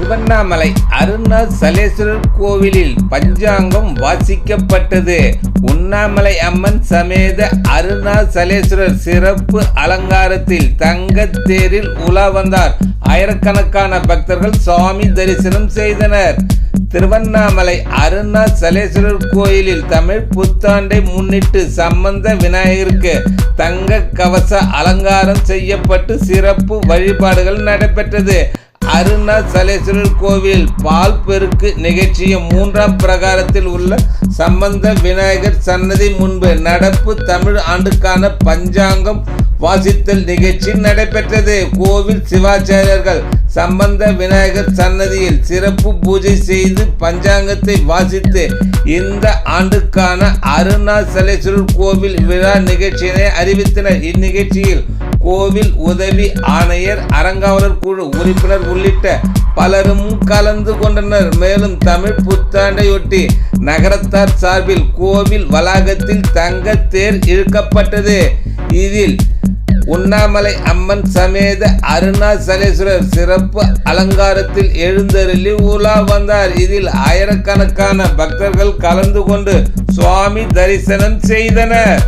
திருவண்ணாமலை அருணாசலேஸ்வரர் கோவிலில் பஞ்சாங்கம் வாசிக்கப்பட்டது. உண்ணாமலை அம்மன் சமேத அருணாசலேஸ்வரர் சிறப்பு அலங்காரத்தில் தங்கத்தேரில் உலா வந்தார். ஆயிரக்கணக்கான பக்தர்கள் சுவாமி தரிசனம் செய்தனர். திருவண்ணாமலை அருணாசலேஸ்வரர் கோயிலில் தமிழ் புத்தாண்டை முன்னிட்டு சம்பந்த விநாயகருக்கு தங்க கவச அலங்காரம் செய்யப்பட்டு சிறப்பு வழிபாடுகள் நடைபெற்றது. அருணாசலேஸ்வரர் கோவில் பால் பெருக்கு நிகழ்ச்சியின் மூன்றாம் பிரகாரத்தில் உள்ள சம்பந்த விநாயகர் சன்னதி முன்பு நடப்பு தமிழ் ஆண்டுக்கான பஞ்சாங்கம் வாசித்தல் நிகழ்ச்சி நடைபெற்றது. கோவில் சிவாச்சாரியர்கள் சம்பந்த விநாயகர் சன்னதியில் சிறப்பு பூஜை செய்து பஞ்சாங்கத்தை வாசித்து இந்த ஆண்டுக்கான அருணாசலேஸ்வரர் கோவில் விழா நிகழ்ச்சியினை அறிவித்தனர். இந்நிகழ்ச்சியில் கோவில் உதவி ஆணையர் அறங்காவலர் குழு உறுப்பினர் உள்ளிட்ட பலரும் கலந்து கொண்டனர். மேலும் தமிழ் புத்தாண்டையொட்டி நகரத்தார் சார்பில் கோவில் வளாகத்தில் தங்க தேர் இழுக்கப்பட்டது. இதில் உண்ணாமலை அம்மன் சமேத அருணாசலேஸ்வரர் சிறப்பு அலங்காரத்தில் எழுந்தருளி உலா வந்தார். இதில் ஆயிரக்கணக்கான பக்தர்கள் கலந்து கொண்டு சுவாமி தரிசனம் செய்தனர்.